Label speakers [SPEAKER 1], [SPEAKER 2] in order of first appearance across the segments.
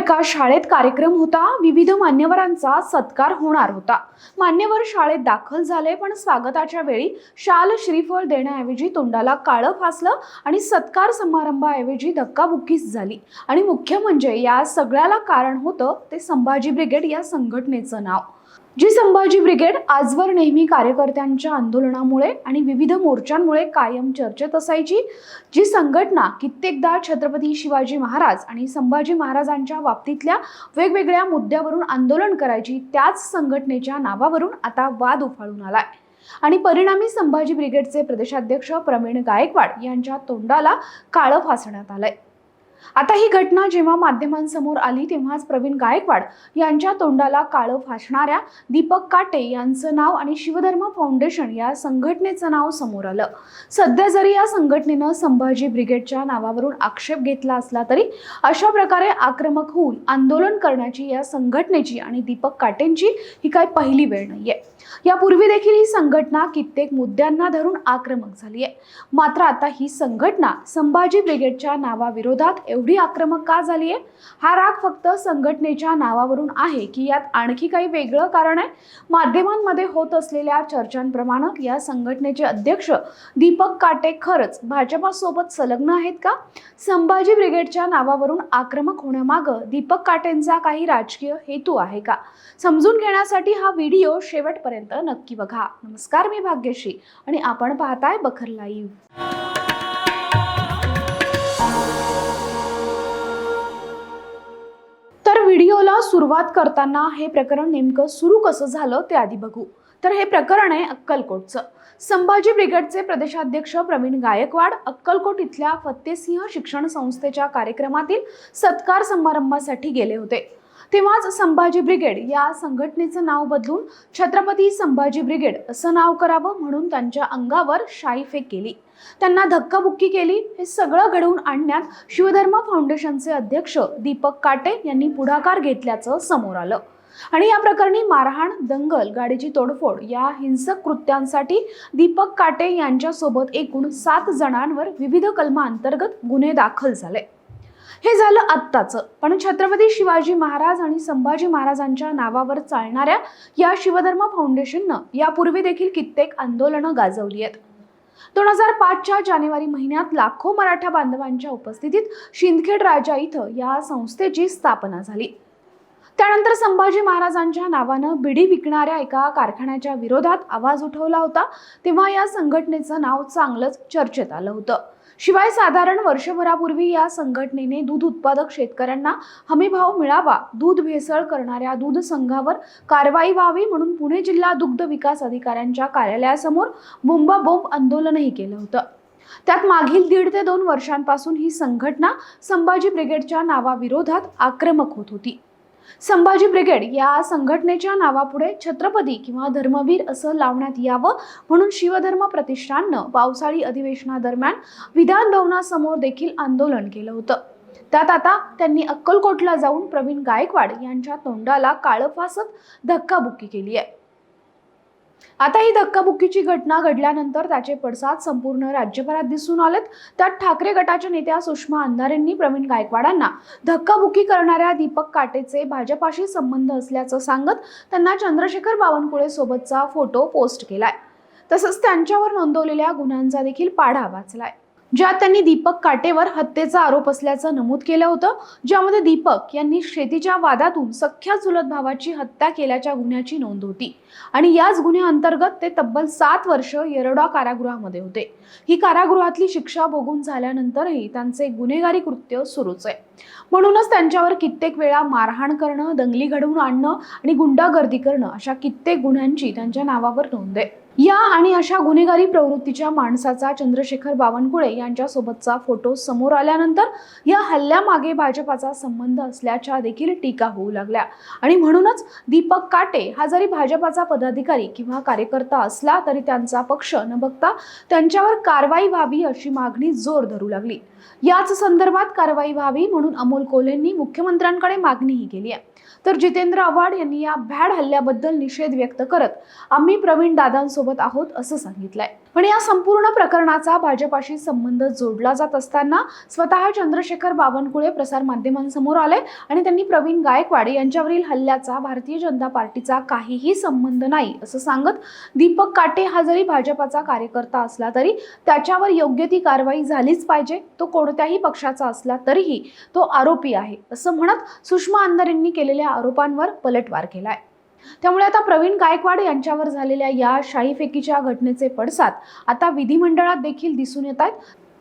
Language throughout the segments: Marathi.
[SPEAKER 1] एका शाळेत कार्यक्रम होता. विविध मान्यवरांचा सत्कार होणार होता. मान्यवर शाळेत दाखल झाले पण स्वागताच्या वेळी शाल श्रीफळ देण्याऐवजी तोंडाला काळं फासलं आणि सत्कार समारंभाऐवजी धक्काबुक्कीच झाली. आणि मुख्य म्हणजे या सगळ्याला कारण होतं ते संभाजी ब्रिगेड या संघटनेचं नाव. जी संभाजी ब्रिगेड आजवर नेहमी कार्यकर्त्यांच्या आंदोलनामुळे आणि विविध मोर्चांमुळे कायम चर्चेत असायची जी संघटना कित्येकदा छत्रपती शिवाजी महाराज आणि संभाजी महाराजांच्या बाबतीतल्या वेगवेगळ्या मुद्द्यावरून आंदोलन करायची त्याच संघटनेच्या नावावरून आता वाद उफाळून आलाय. आणि परिणामी संभाजी ब्रिगेडचे प्रदेशाध्यक्ष प्रवीण गायकवाड यांच्या तोंडाला काळं फासण्यात आलंय. आता ही घटना जेव्हा माध्यमांसमोर आली तेव्हाच प्रवीण गायकवाड यांच्या तोंडाला काळं फासणाऱ्या दीपक काटे यांचं नाव आणि शिवधर्म फाउंडेशन या संघटनेचं नाव समोर आलं. सध्या जरी या संघटनेनं संभाजी ब्रिगेडच्या नावावरून आक्षेप घेतला असला तरी अशा प्रकारे आक्रमक होऊन आंदोलन करण्याची या संघटनेची आणि दीपक काटेंची ही काय पहिली वेळ नाहीये. यापूर्वी देखील ही संघटना कित्येक मुद्द्यांना धरून आक्रमक झाली आहे. मात्र आता ही संघटना संभाजी ब्रिगेडच्या नावाविरोधात एवढी आक्रमक का झाली आहे? हा राग फक्त संघटनेच्या नावावरून आहे की यात आणखी काही वेगळं कारण आहे? माध्यमांमध्ये होत असलेल्या चर्चांप्रमाणे या संघटनेचे अध्यक्ष दीपक काटे खरंच भाजपासोबत संलग्न आहेत का? संभाजी ब्रिगेडच्या नावावरून आक्रमक होण्यामागं दीपक काटेंचा काही राजकीय हेतू आहे का? समजून घेण्यासाठी हा व्हिडिओ शेवटपर्यंत नक्की बघा. नमस्कार मी भाग्यश्री आणि आपण पाहताय बखर लाईव्ह. तर व्हिडिओला सुरुवात करताना हे प्रकरण नेमकं सुरू कसं झालं ते आधी बघू. तर हे प्रकरण आहे अक्कलकोटचं. संभाजी ब्रिगेडचे प्रदेशाध्यक्ष प्रवीण गायकवाड अक्कलकोट इथल्या फत्तेसिंह शिक्षण संस्थेच्या कार्यक्रमातील सत्कार समारंभासाठी गेले होते. तेव्हाच संभाजी ब्रिगेड या संघटनेचं नाव बदलून छत्रपती संभाजी ब्रिगेड असं नाव करावं म्हणून त्यांच्या अंगावर शाईफेक केली. त्यांना धक्काबुक्की केली. हे सगळं घडवून आणण्यात शिवधर्म फाउंडेशनचे अध्यक्ष दीपक काटे यांनी पुढाकार घेतल्याचं समोर आलं. आणि या प्रकरणी मारहाण दंगल गाडीची तोडफोड या हिंसक कृत्यांसाठी दीपक काटे यांच्यासोबत एकूण सात जणांवर विविध कलमांतर्गत गुन्हे दाखल झाले. हे झालं आत्ताचं. पण छत्रपती शिवाजी महाराज आणि संभाजी महाराजांच्या नावावर चालणाऱ्या या शिवधर्म फाउंडेशननं यापूर्वी देखील कित्येक आंदोलनं गाजवली आहेत. दोन हजार पाचच्या जानेवारी महिन्यात लाखो मराठा बांधवांच्या उपस्थितीत शिंदखेड राजा इथं या संस्थेची स्थापना झाली. त्यानंतर संभाजी महाराजांच्या नावानं बिडी विकणाऱ्या एका कारखान्याच्या विरोधात आवाज उठवला होता तेव्हा या संघटनेचं नाव चांगलंच चर्चेत आलं होतं. शिवाय साधारण वर्षभरापूर्वी या संघटनेने दूध उत्पादक शेतकऱ्यांना हमीभाव मिळावा दूध भेसळ करणाऱ्या दूध संघावर कारवाई व्हावी म्हणून पुणे जिल्हा दुग्ध विकास अधिकाऱ्यांच्या कार्यालयासमोर बोंबाबोंब आंदोलनही केलं होतं. त्यात मागील दीड ते दोन वर्षांपासून ही संघटना संभाजी ब्रिगेडच्या नावाविरोधात आक्रमक होत होती. संभाजी ब्रिगेड या संघटनेच्या नावापुढे छत्रपती किंवा धर्मवीर असं लावण्यात यावं म्हणून शिवधर्म प्रतिष्ठाननं पावसाळी अधिवेशनादरम्यान विधान भवनासमोर देखील आंदोलन केलं होतं. त्यात आता त्यांनी अक्कलकोटला जाऊन प्रवीण गायकवाड यांच्या तोंडाला काळं फासत धक्काबुक्की केली आहे. आता ही धक्काबुक्कीची घटना घडल्यानंतर त्याचे पडसाद संपूर्ण राज्यभरात दिसून आलेत. त्यात ठाकरे गटाच्या नेत्या सुषमा अंधारेंनी प्रवीण गायकवाडांना धक्काबुक्की करणाऱ्या दीपक काटेचे भाजपाशी संबंध असल्याचं सांगत त्यांना चंद्रशेखर बावनकुळे सोबतचा फोटो पोस्ट केलाय. तसंच त्यांच्यावर नोंदवलेल्या गुन्ह्यांचा देखील पाढा वाचलाय. ज्यात त्यांनी दीपक काटेवर हत्येचा आरोप असल्याचं नमूद केलं होतं ज्यामध्ये दीपक यांनी शेतीच्या वादातून सख्या चुलत भावाची हत्या केल्याच्या गुन्ह्याची नोंद होती. आणि याच गुन्ह्याअंतर्गत ते तब्बल सात वर्ष येरडा कारागृहामध्ये होते. ही कारागृहातली शिक्षा भोगून झाल्यानंतरही त्यांचे गुन्हेगारी कृत्य सुरूच आहे. म्हणूनच त्यांच्यावर कित्येक वेळा मारहाण करणं दंगली घडवून आणणं आणि गुंडागर्दी करणं अशा कित्येक गुन्ह्यांची त्यांच्या नावावर नोंद आहे. या आणि अशा गुन्हेगारी प्रवृत्तीच्या माणसाचा चंद्रशेखर बावनकुळे यांच्यासोबतचा फोटो समोर आल्यानंतर या हल्ल्यामागे भाजपाचा संबंध असल्याच्या देखील टीका होऊ लागल्या. आणि म्हणूनच दीपक काटे हा जरी भाजपाचा पदाधिकारी किंवा कार्यकर्ता असला तरी त्यांचा पक्ष न बघता त्यांच्यावर कारवाई व्हावी अशी मागणी जोर धरू लागली. याच संदर्भात कारवाई व्हावी म्हणून अमोल कोल्हेंनी मुख्यमंत्र्यांकडे मागणीही केली आहे. तर जितेंद्र आव्हाड यांनी या भॅड हल्ल्याबद्दल निषेध व्यक्त करत आम्ही प्रवीण दादांसोबत आहोत असं सांगितलंय. पण या संपूर्ण प्रकरणाचा भाजपाशी संबंध जोडला जात असताना स्वतः चंद्रशेखर बावनकुळे प्रसार माध्यमांसमोर आले आणि त्यांनी प्रवीण गायकवाड यांच्यावरील हल्ल्याचा भारतीय जनता पार्टीचा काहीही संबंध नाही असं सांगत दीपक काटे हा जरी भाजपाचा कार्यकर्ता असला तरी त्याच्यावर योग्य ती कारवाई झालीच पाहिजे. तो कोणत्याही पक्षाचा असला तरीही तो आरोपी आहे असं म्हणत सुषमा अंधारेंनी केलेल्या आरोपांवर पलटवार केलाय. त्यामुळे आता प्रवीण गायकवाड यांच्यावर झालेल्या या शाहीफेकीच्या घटनेचे पडसाद आता विधिमंडळात देखील दिसून येत आहेत.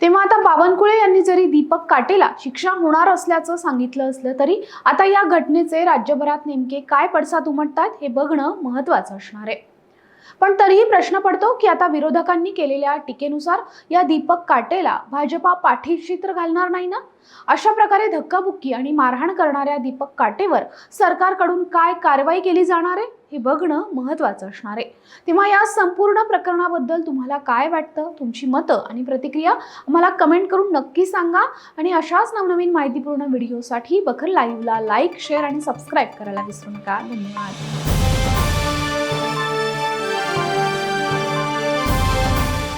[SPEAKER 1] तेव्हा आता बावनकुळे यांनी जरी दीपक काटेला शिक्षा होणार असल्याचं सांगितलं असलं तरी आता या घटनेचे राज्यभरात नेमके काय पडसाद उमटतात हे बघणं महत्त्वाचं असणार आहे. पण तरीही प्रश्न पडतो की आता विरोधकांनी केलेल्या टीकेनुसार या दीपक काटेला भाजपा पाठीशी तर घालणार नाही ना? अशा प्रकारे धक्काबुक्की आणि मारहाण करणाऱ्या दीपक काटेवर सरकारकडून काय कारवाई केली जाणार आहे? हे बघणं महत्वाचं असणार आहे. तेव्हा या संपूर्ण प्रकरणाबद्दल तुम्हाला काय वाटतं? तुमची मतं आणि प्रतिक्रिया आम्हाला कमेंट करून नक्की सांगा. आणि अशाच नवनवीन माहितीपूर्ण व्हिडिओसाठी बखर लाईव्हला लाईक शेअर आणि सबस्क्राईब करायला विसरू नका. धन्यवाद.